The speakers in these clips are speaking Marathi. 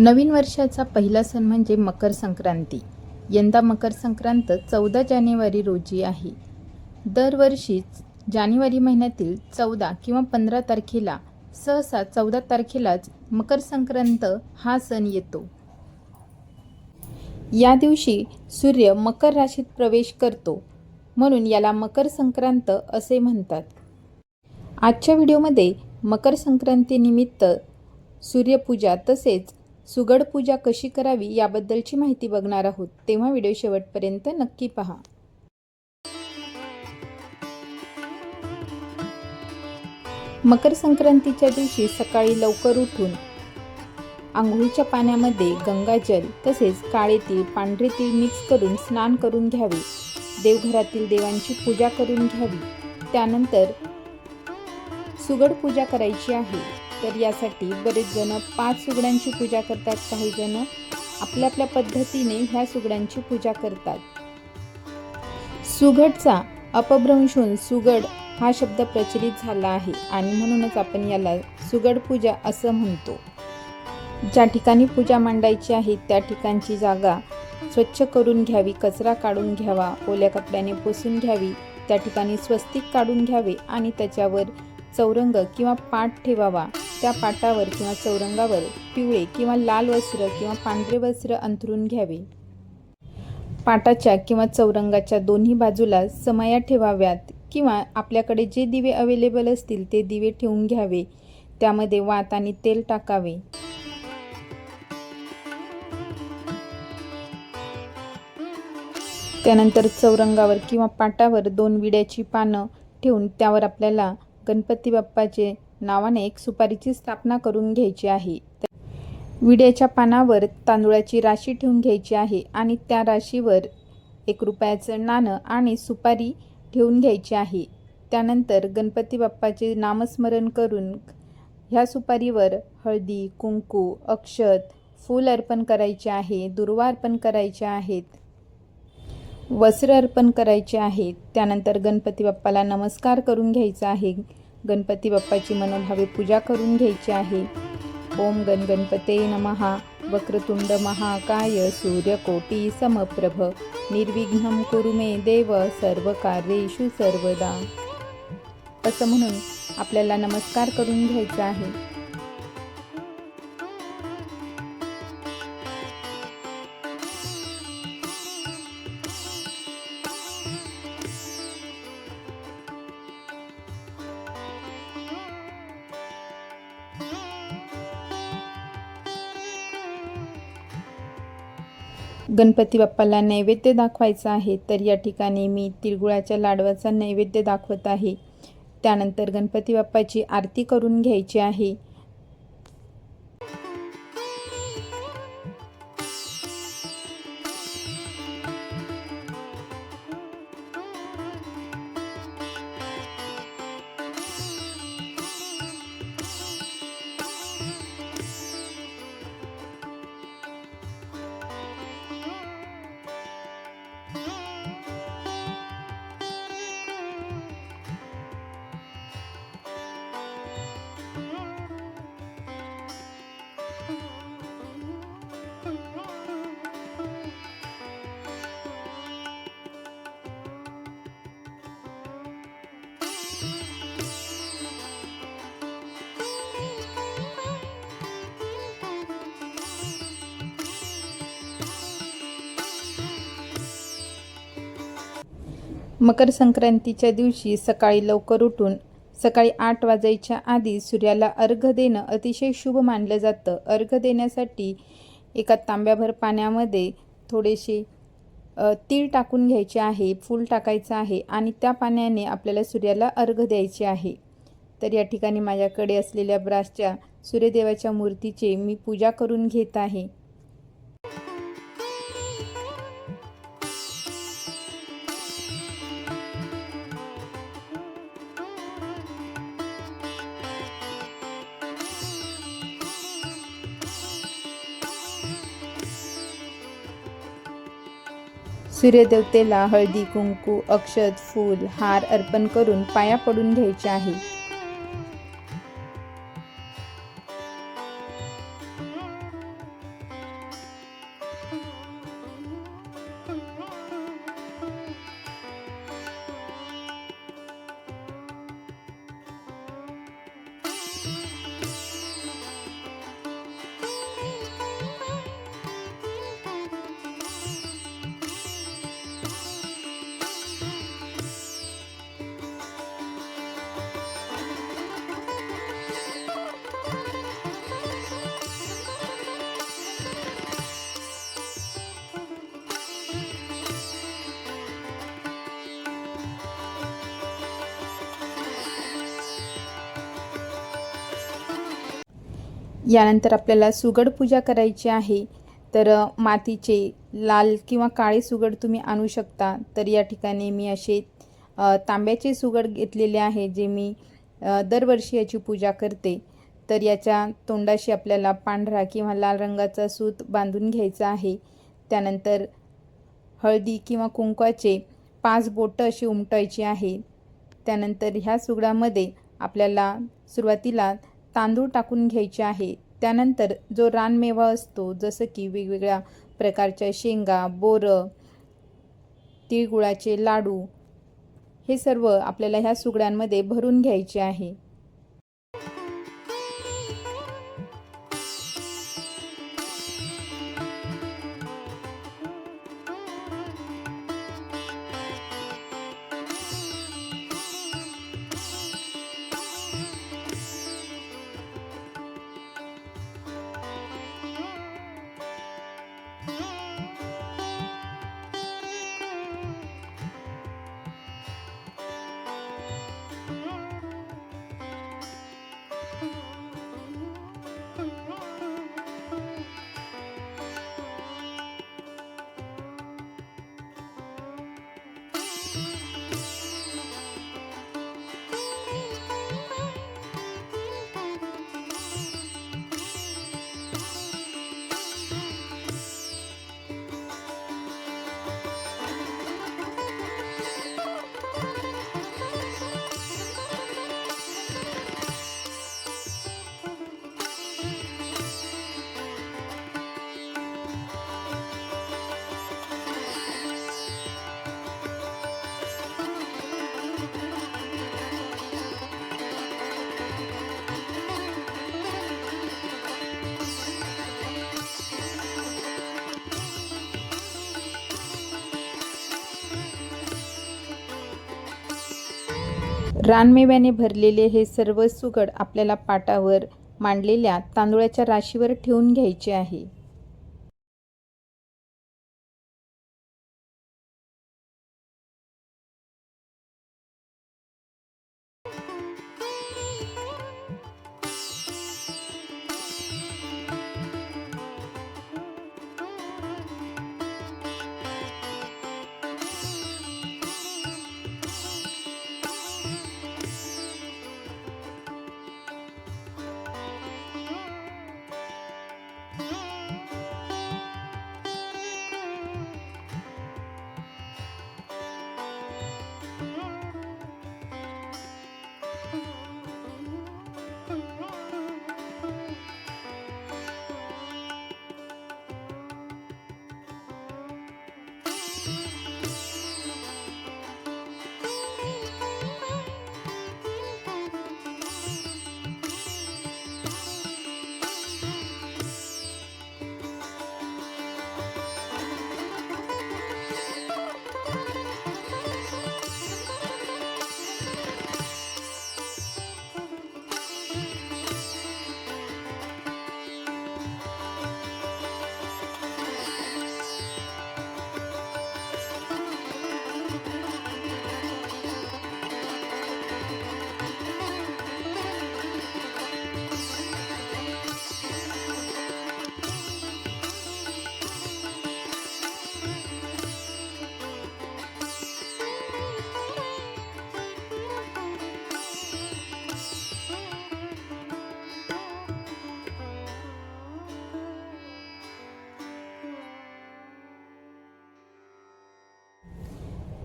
नवीन वर्षाचा पहिला सण म्हणजे मकर संक्रांती. यंदा मकर संक्रांत चौदा जानेवारी रोजी आहे. दरवर्षीच जानेवारी महिन्यातील चौदा किंवा पंधरा तारखेला सहसा चौदा तारखेलाच मकर संक्रांत हा सण येतो. या दिवशी सूर्य मकर राशीत प्रवेश करतो म्हणून याला मकर संक्रांत असे म्हणतात. आजच्या व्हिडिओमध्ये मकर संक्रांतीनिमित्त सूर्यपूजा तसेच सुगड पूजा कशी करावी याबद्दलची माहिती बघणार आहोत. तेव्हा व्हिडिओ शेवटपर्यंत नक्की पहा. मकर संक्रांतीच्या दिवशी सकाळी लवकर उठून आंघोळीच्या पाण्यामध्ये गंगाजल तसेच काळे तीळ पांढरे तीळ मिक्स करून स्नान करून घ्यावे. देवघरातील देवांची पूजा करून घ्यावी. त्यानंतर सुगड पूजा करायची आहे. तर यासाठी बरेच जण पाच सुगड्यांची पूजा करतात काही जण आपल्या आपल्या पद्धतीने ह्या सुगड्यांची पूजा करतात. सुगडचा अपभ्रंशून सुगड हा शब्द प्रचलित झाला आहे आणि म्हणूनच आपण याला सुगड पूजा असं म्हणतो. ज्या ठिकाणी पूजा मांडायची आहे त्या ठिकाणची जागा स्वच्छ करून घ्यावी कचरा काढून घ्यावा ओल्या कपड्याने पुसून घ्यावी त्या ठिकाणी स्वस्तिक काढून घ्यावे आणि त्याच्यावर चौरंग किंवा पाठ ठेवावा. त्या पाटावर किंवा चौरंगावर पिवळे किंवा लाल वस्त्र किंवा पांढरे वस्त्र अंथरून घ्यावे. पाटाच्या किंवा चौरंगाच्या दोन्ही बाजूला समया ठेवाव्यात किंवा आपल्याकडे जे दिवे अवेलेबल असतील ते दिवे ठेवून घ्यावे. त्यामध्ये वात आणि तेल टाकावे. त्यानंतर चौरंगावर किंवा पाटावर दोन विड्याची पानं ठेवून त्यावर आपल्याला गणपती बाप्पाचे नावाने एक सुपारीची स्थापना करून घ्यायची आहे. विड्याच्या पानावर तांदूळाची राशी ठेवून घ्यायची आहे आणि त्या राशीवर एक रुपयाचं नाणं आणि सुपारी ठेवून घ्यायची आहे. त्यानंतर गणपती बाप्पाचे नामस्मरण करून ह्या सुपारीवर हळदी कुंकू अक्षत फूल अर्पण करायचे आहे दुर्वा अर्पण करायचे आहेत वस्त्र अर्पण करायचे आहेत त्यानंतर गणपती बाप्पाला नमस्कार करून घ्यायचा आहे. गणपती बाप्पाची मनोभावे पूजा करून घ्यायची आहे. ओम गण गणपते नमहा वक्रतुंड महाकाय सूर्यकोटी समप्रभ. निर्विघ्न कुरु मे देव सर्व कार्येषु सर्वदा. असं म्हणून आपल्याला नमस्कार करून घ्यायचा आहे. गणपती बाप्पाला नैवेद्य दाखवायचा आहे तर या ठिकाणी मी तिळगुळाच्या लाडवाचा नैवेद्य दाखवत आहे. त्यानंतर गणपती बाप्पाची आरती करून घ्यायची आहे. मकर संक्रांतीच्या दिवशी सकाळी लवकर उठून सकाळी आठ वाजायच्या आधी सूर्याला अर्घ देणं अतिशय शुभ मानलं जातं. अर्घ देण्यासाठी एका तांब्याभर पाण्यामध्ये थोडेसे तीळ टाकून घ्यायचे आहे फूल टाकायचं आहे आणि त्या पाण्याने आपल्याला सूर्याला अर्घ द्यायचे आहे. तर या ठिकाणी माझ्याकडे असलेल्या ब्रासच्या सूर्यदेवाच्या मूर्तीचे मी पूजा करून घेत आहे. सूर्यदेवतेला हळदी कुंकू अक्षत फूल हार अर्पण करून पाया पडून घ्यायचे आहे. यानंतर आपल्याला सुगड पूजा करायची आहे तर मातीचे लाल किंवा काळे सुगड तुम्ही आणू शकता. तर या ठिकाणी मी असे तांब्याचे सुगड घेतलेले आहे जे मी दरवर्षी याची पूजा करते. तर याच्या तोंडाशी आपल्याला पांढरा किंवा लाल रंगाचा सूत बांधून घ्यायचा आहे. त्यानंतर हळदी किंवा कुंकवाचे पाच बोटं अशी उमटायची आहे. त्यानंतर ह्या सुगडामध्ये आपल्याला सुरुवातीला तांदूळ टाकून घ्यायचे आहे. त्यानंतर जो रानमेवा असतो जसं की वेगवेगळ्या प्रकारच्या शेंगा बोरं तिळगुळाचे लाडू हे सर्व आपल्याला ह्या सुगड्यांमध्ये भरून घ्यायचे आहे. रानमेव्याने भरलेले हे सर्व सुगड आपल्याला पाटावर मांडलेल्या तांदूळाच्या राशीवर ठेवून घ्यायचे आहे.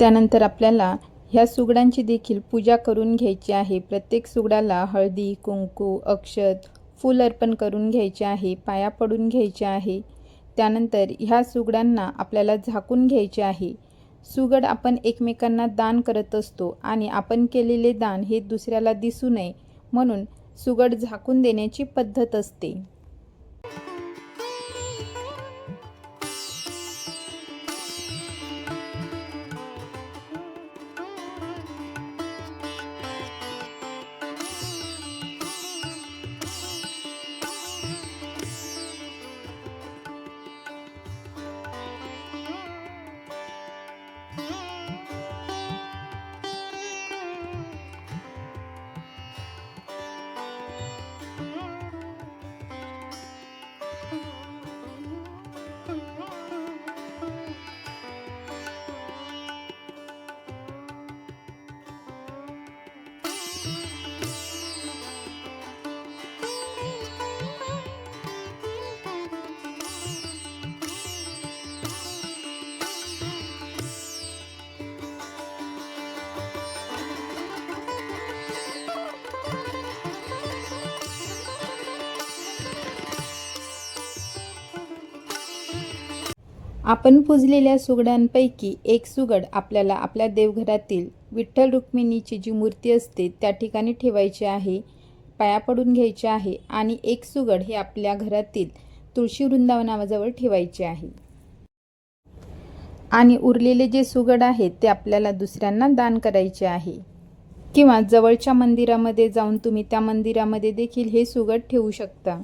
त्यानंतर आपल्याला ह्या सुगडांची देखील पूजा करून घ्यायची आहे. प्रत्येक सुगडाला हळदी कुंकू अक्षत फूल अर्पण करून घ्यायचे आहे पाया पडून घ्यायचे आहे. त्यानंतर ह्या सुगडांना आपल्याला झाकून घ्यायचे आहे. सुगड आपण एकमेकांना दान करत असतो आणि आपण केलेले दान हे दुसऱ्याला दिसू नये म्हणून सुगड झाकून देण्याची पद्धत असते. आपण पुजलेल्या सुगडांपैकी एक सुगड आपल्याला आपल्या देवघरातील विठ्ठल रुक्मिणीची जी मूर्ती असते त्या ठिकाणी ठेवायची आहे पाया पडून घ्यायचे आहे आणि एक सुगड हे आपल्या घरातील तुळशी वृंदावनाजवळ ठेवायचे आहे. आणि उरलेले जे सुगड आहेत ते आपल्याला दुसऱ्यांना दान करायचे आहे. किंवा जवळच्या मंदिरामध्ये जाऊन तुम्ही त्या मंदिरामध्ये देखील हे सुगड ठेवू शकता.